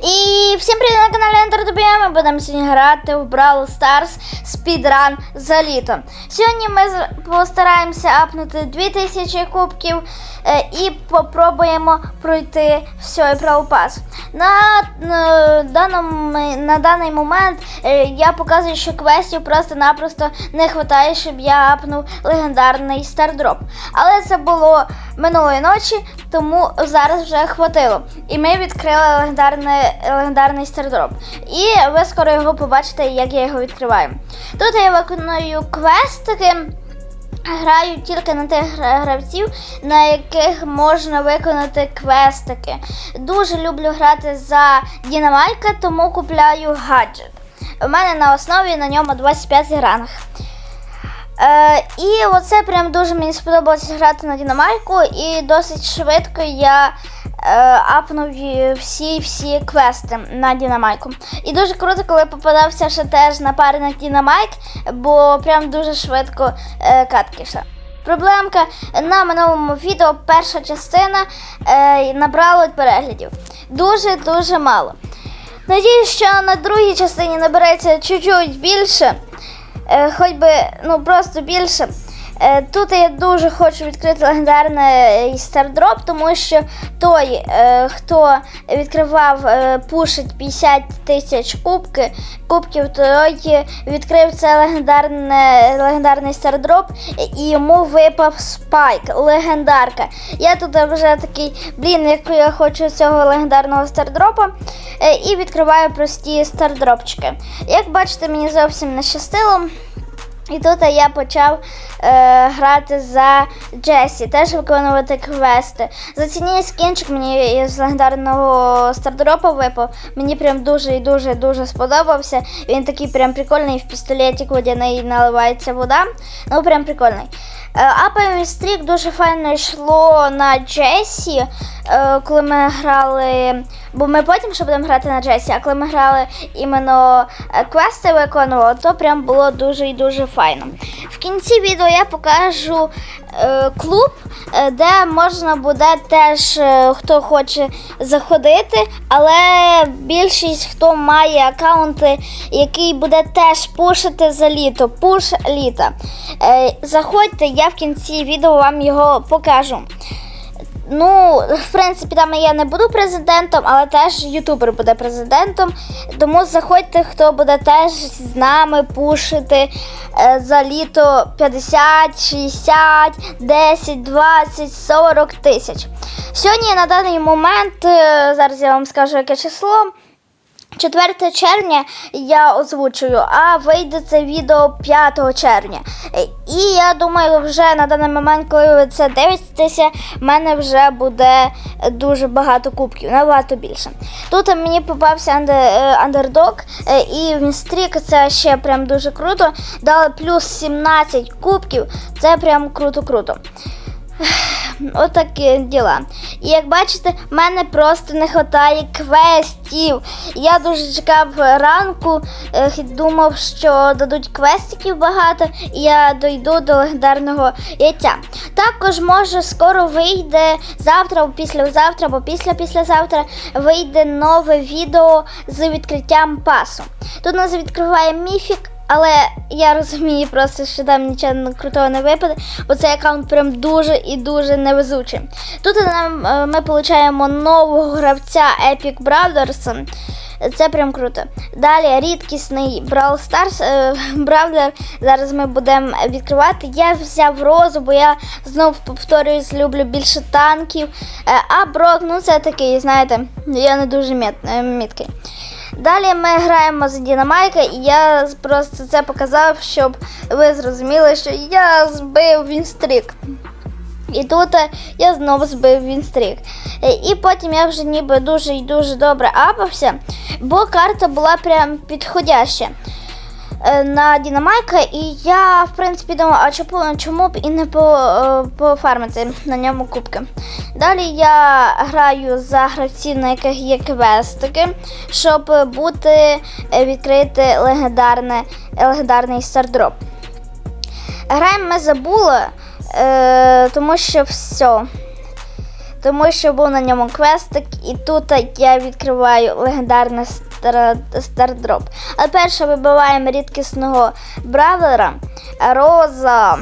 І всім привіт на каналі Enter Ми будемо сьогодні грати в Brawl Stars Speedrun за літо. Сьогодні ми постараємося апнути 2000 кубків е, і попробуємо пройти всій Brawl Pass. На, на, даному, на даний момент е, я показую, що квестів просто-напросто не вистачає, щоб я апнув легендарний стардроп. Але це було минулої ночі, тому зараз вже хватило. І ми відкрили легендарний, легендарний стардроп. І ви скоро його побачите, як я його відкриваю. Тут я виконую квестики. Граю тільки на тих гравців, на яких можна виконати квестики. Дуже люблю грати за Дінамайка, тому купляю гаджет. У мене на основі на ньому 25 ранг. Е, і оце прям дуже мені сподобалося грати на Дінамайку, і досить швидко я е, апнув всі-всі квести на Дінамайку. І дуже круто, коли попадався ще теж на пари на Дінамайк, бо прям дуже швидко е, катки. Проблемка на минулому відео перша частина е, набрала переглядів. Дуже-дуже мало. Надіюсь, що на другій частині набереться чуть-чуть більше, хоч би ну просто більше. Е, Тут я дуже хочу відкрити легендарний стардроп, тому що той, е, хто відкривав, е, пушить 50 тисяч кубки, кубків, той відкрив це легендарне, легендарний стардроп і йому випав спайк, легендарка. Я тут вже такий, блін, як я хочу цього легендарного стардропа. е, І відкриваю прості стардропчики. Як бачите, мені зовсім не щастило. І тут я почав е, грати за Джесі, теж виконувати квести. Зацініть скінчик мені з легендарного стардропа випав. Мені прям дуже і дуже дуже сподобався. Він такий прям прикольний в пістолеті водяний наливається вода. Ну прям прикольний. Е, Апаєм стрік дуже файно йшло на Джесі, коли ми грали. Бо ми потім ще будемо грати на Джесі, а коли ми грали іменно е, квести виконували, то прям було дуже і дуже файно. В кінці відео я покажу е, клуб, е, де можна буде теж, е, хто хоче заходити, але більшість хто має аккаунти, який буде теж пушити за літо. Пуш літа. Е, заходьте, я в кінці відео вам його покажу. Ну, в принципі, там я не буду президентом, але теж ютубер буде президентом. Тому заходьте, хто буде теж з нами пушити е, за літо 50, 60, 10, 20, 40 тисяч. Сьогодні на даний момент, е, зараз я вам скажу, яке число. 4 червня я озвучую, а вийде це відео 5 червня. І я думаю, вже на даний момент, коли ви це дивитеся, в мене вже буде дуже багато кубків, набагато більше. Тут мені попався е, андердог, е, і в стрік це ще прям дуже круто. Дали плюс 17 кубків. Це прям круто-круто. Отакі діла. І як бачите, в мене просто не вистачає квестів. Я дуже чекав ранку, думав, що дадуть квестиків багато, і я дойду до легендарного яйця. Також може скоро вийде завтра, або післязавтра, або після післязавтра вийде нове відео з відкриттям пасу. Тут нас відкриває міфік. Але я розумію просто, що там нічого крутого не випаде, бо цей аккаунт прям дуже і дуже невезучий. Тут нам, е, ми отримуємо нового гравця Epic Brothers. Це прям круто. Далі рідкісний Brawl Stars Бравлер. Зараз ми будемо відкривати. Я взяв розу, бо я знову повторююсь, люблю більше танків. Е, а Брок, ну це такий, знаєте, я не дуже міт, е, міткий. Далі ми граємо за Дінамайка, і я просто це показав, щоб ви зрозуміли, що я збив Вінстрік. І тут е, я знову збив Вінстрік. Е, І потім я вже ніби дуже і дуже добре апався, бо карта була прям підходяща на Дінамайка, і я, в принципі, думала, а чому, чому б і не е, пофармити на ньому кубки. Далі я граю за гравців, на яких є квестики, щоб бути е, відкрити легендарне, легендарний стардроп. Граємо ми забули, е, тому що все. тому що був на ньому квестик, і тут я відкриваю легендарний стар- стардроп. Але перше вибиваємо рідкісного бравлера Роза.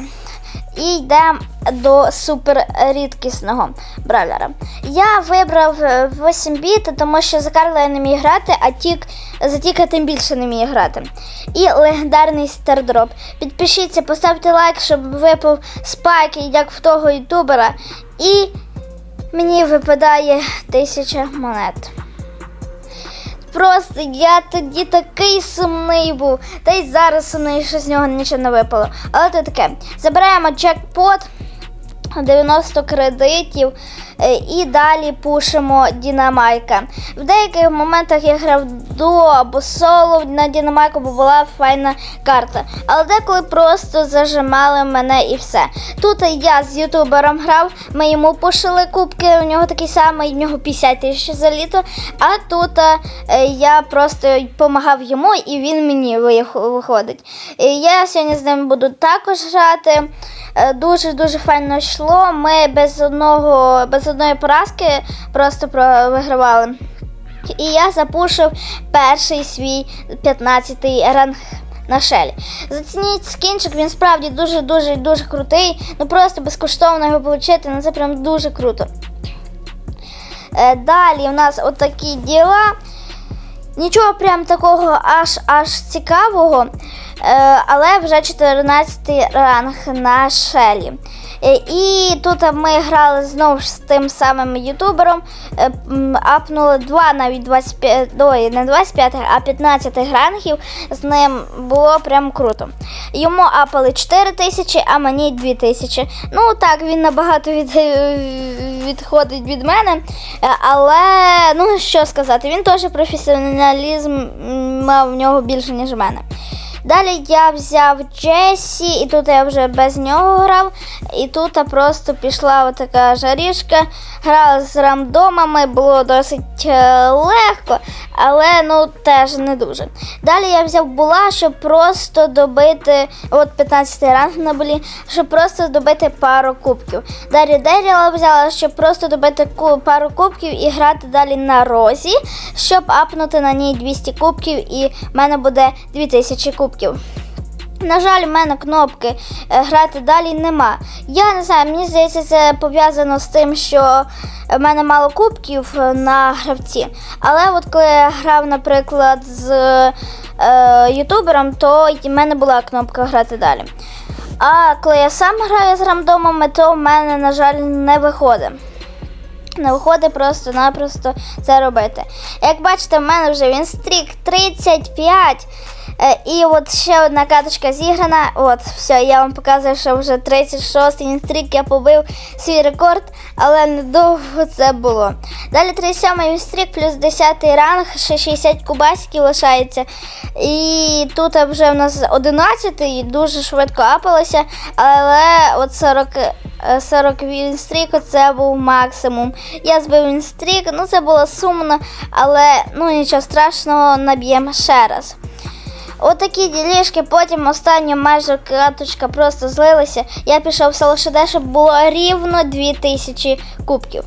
І йдемо до супер рідкісного бравлера. Я вибрав 8 біт, тому що за Карла я не міг грати, а тік за Тіка тим більше не міг грати. І легендарний стардроп. Підпишіться, поставте лайк, щоб випав спайк, як в того ютубера. І мені випадає тисяча монет. Просто я тоді такий сумний був. Та й зараз сумний, що з нього нічого не випало. Але то таке. Забираємо джекпот 90 кредитів е, і далі пушимо Дінамайка. В деяких моментах я грав дуо або соло на Дінамайку, бо була файна карта. Але деколи просто зажимали мене і все. Тут я з ютубером грав, ми йому пушили кубки, у нього такий самий, в нього 50 тисяч за літо. А тут е, я просто допомагав йому і він мені виходить. Я сьогодні з ним буду також грати. Дуже-дуже файно йшло. Ми без одного, без одної поразки просто про- вигравали. І я запушив перший свій 15-й ранг на шелі. Зацініть скінчик, він справді дуже-дуже дуже крутий. Ну просто безкоштовно його отримати, ну це прям дуже круто. Е, Далі у нас отакі діла. Нічого прям такого аж аж цікавого, е, але вже 14 ранг на шелі. Е, І тут ми грали знову ж з тим самим ютубером, е, апнули два навіть 25, ой, не 25, а 15 рангів. З ним було прям круто. Йому апали 4 тисячі, а мені 2 тисячі. Ну так, він набагато від, відходить від мене. Е, Але ну що сказати, він теж професіоналізм мав в нього більше, ніж в мене. Далі я взяв Джесі, і тут я вже без нього грав. І тут просто пішла така жарішка. Грала з рандомами, було досить е, легко, але ну теж не дуже. Далі я взяв була, щоб просто добити, от 15 ранг на булі, щоб просто добити пару кубків. Далі Деріла взяла, щоб просто добити пару кубків і грати далі на розі, щоб апнути на ній 200 кубків, і в мене буде 2000 кубків. На жаль, в мене кнопки е, грати далі нема. Я не знаю, мені здається, це пов'язано з тим, що в мене мало кубків е, на гравці. Але от коли я грав, наприклад, з е, ютубером, то в мене була кнопка грати далі. А коли я сам граю з рандомами, то в мене, на жаль, не виходить. Не виходить просто-напросто це робити. Як бачите, в мене вже він стрік 35. Е, І от ще одна каточка зіграна. От, все, я вам показую, що вже 36-й інстрік я побив свій рекорд, але недовго це було. Далі 37-й інстрік плюс 10-й ранг, ще 60 кубасиків лишається. І тут вже в нас 11-й, дуже швидко апалося, але от 40. е, 40 вінстрік це був максимум. Я збив вінстрік, ну це було сумно, але ну нічого страшного, наб'ємо ще раз. Отакі ділішки, потім остання майже каточка просто злилася. Я пішов в село Шеде, щоб було рівно 2000 кубків.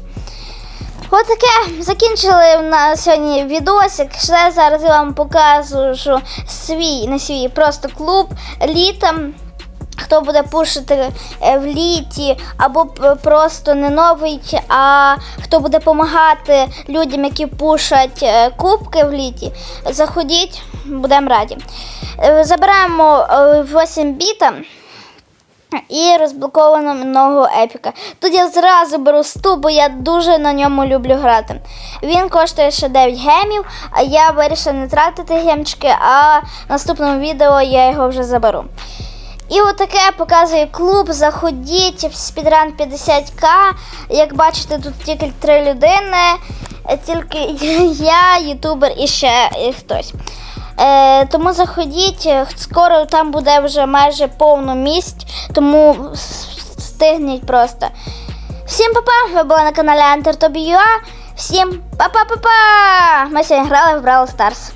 Отаке закінчили на сьогодні відосик. Ще зараз я вам покажу свій, не свій, просто клуб літом. Хто буде пушити е, в літі, або просто не новий, а хто буде допомагати людям, які пушать е, кубки в літі, заходіть, будемо раді. Е, Забираємо е, 8 біта і розблоковано нового епіка. Тут я зразу беру сту, бо я дуже на ньому люблю грати. Він коштує ще 9 гемів, а я вирішила не тратити гемчики, а в наступному відео я його вже заберу. І отаке показує клуб. Заходіть в спідран 50к. Як бачите, тут тільки три людини, е, тільки я, ютубер і ще е, хтось. Е, тому заходіть, е, скоро там буде вже майже повно місць, тому встигніть просто. Всім па-па! Ви були на каналі AnterTobi.ua. Всім па-па-па-па! Ми сьогодні грали в Brawl Stars.